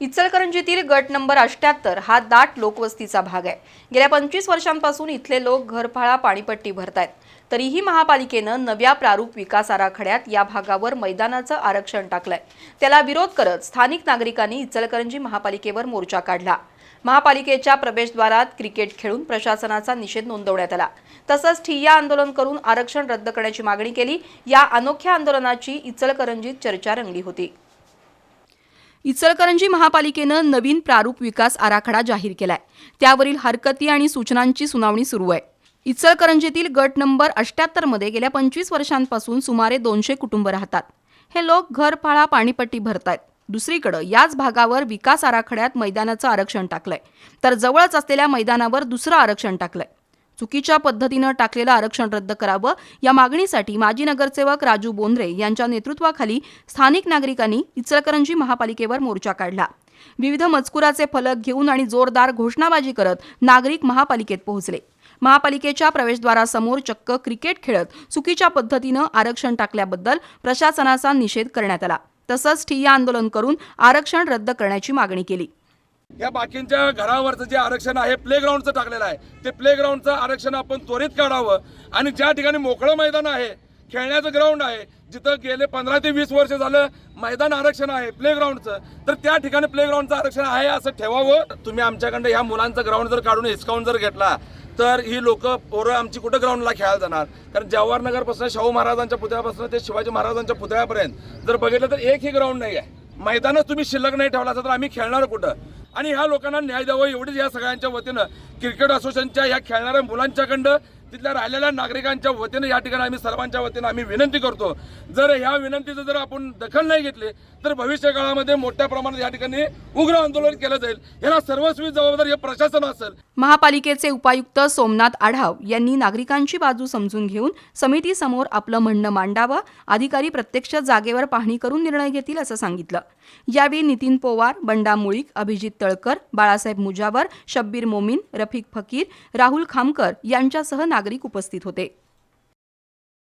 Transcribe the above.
इचलकरंजीतील गट नंबर अष्ट्याहत्तर हा दाट लोकवस्तीचा भाग आहे. गेल्या पंचवीस वर्षांपासून इथले लोक घरफाळा पाणीपट्टी भरतायत. तरीही महापालिकेनं नव्या प्रारूप विकास आराखड्यात या भागावर मैदानाचं आरक्षण टाकलंय. त्याला विरोध करत स्थानिक नागरिकांनी इचलकरंजी महापालिकेवर मोर्चा काढला. महापालिकेच्या प्रवेशद्वारात क्रिकेट खेळून प्रशासनाचा निषेध नोंदवण्यात आला. तसंच ठिय्या आंदोलन करून आरक्षण रद्द करण्याची मागणी केली. या अनोख्या आंदोलनाची इचलकरंजीत चर्चा रंगली होती. इचलकरंजी महापालिकेनं नवीन प्रारूप विकास आराखडा जाहीर केलाय. त्यावरील हरकती आणि सूचनांची सुनावणी सुरू आहे. इचलकरंजीतील गट नंबर अष्ट्याहत्तरमध्ये गेल्या पंचवीस वर्षांपासून सुमारे दोनशे कुटुंब राहतात. हे लोक घरपाळा पाणीपट्टी भरतायत. दुसरीकडं याच भागावर विकास आराखड्यात मैदानाचं आरक्षण टाकलंय. तर जवळच असलेल्या मैदानावर दुसरं आरक्षण टाकलंय. चुकीच्या पद्धतीनं टाकलेलं आरक्षण रद्द करावं. या मागणीसाठी माजी नगरसेवक राजू बोंद्रे यांच्या नेतृत्वाखाली स्थानिक नागरिकांनी इचलकरंजी महापालिकेवर मोर्चा काढला. विविध मजकुराचे फलक घेऊन आणि जोरदार घोषणाबाजी करत नागरिक महापालिकेत पोहोचले. महापालिकेच्या प्रवेशद्वारासमोर चक्क क्रिकेट खेळत चुकीच्या पद्धतीनं आरक्षण टाकल्याबद्दल प्रशासनाचा निषेध करण्यात आला. तसंच ठिय्या आंदोलन करून आरक्षण रद्द करण्याची मागणी केली. या बाकींच्या घरावरचं जे आरक्षण आहे प्लेग्राऊंडचं टाकलेलं आहे. ते प्लेग्राऊंडचं आरक्षण आपण त्वरित काढावं. आणि ज्या ठिकाणी मोकळं मैदान आहे खेळण्याचं ग्राउंड आहे जिथं गेले पंधरा ते वीस वर्ष झालं मैदान आरक्षण आहे प्लेग्राऊंडचं तर त्या ठिकाणी प्लेग्राऊंडचं आरक्षण आहे असं ठेवावं. तुम्ही आमच्याकडं ह्या मुलांचं ग्राउंड जर काढून हिसकावून जर घेतला तर ही लोक पोरं आमची कुठं ग्राउंडला खेळायला जाणार? कारण जवाहरनगरपासून शाहू महाराजांच्या पुतळ्यापासून ते शिवाजी महाराजांच्या पुतळ्यापर्यंत जर बघितलं तर एकही ग्राउंड नाही आहे मैदानच तुम्ही शिल्लक नाही ठेवला तर आम्ही खेळणार कुठं? आणि ह्या लोकांना न्याय द्यावं एवढीच या सगळ्यांच्या वतीनं. क्रिकेट असोसिएशनच्या या खेळणाऱ्या मुलांच्याकडं तिथल्या राहिलेल्या नागरिकांच्या वतीनं या ठिकाणी आम्ही सर्वांच्या वतीनं आम्ही विनंती करतो. जर ह्या विनंतीचं जर आपण दखल नाही घेतली तर भविष्य काळामध्ये मोठ्या प्रमाणात या ठिकाणी उग्र आंदोलन केलं जाईल. याला सर्वस्वी जबाबदार हे प्रशासन असेल. महापालिकेचे उपायुक्त सोमनाथ आढाव यांनी नागरिकांची बाजू समजून घेऊन समितीसमोर आपलं म्हणणं मांडावं अधिकारी प्रत्यक्ष जागेवर पाहणी करून निर्णय घेतील असं सांगितलं. यावेळी नितीन पोवार बंडा मुळीक अभिजित तळकर बाळासाहेब मुजावर शब्बीर मोमीन रफिक फकीर राहुल खामकर यांच्यासह नागरिक उपस्थित होते.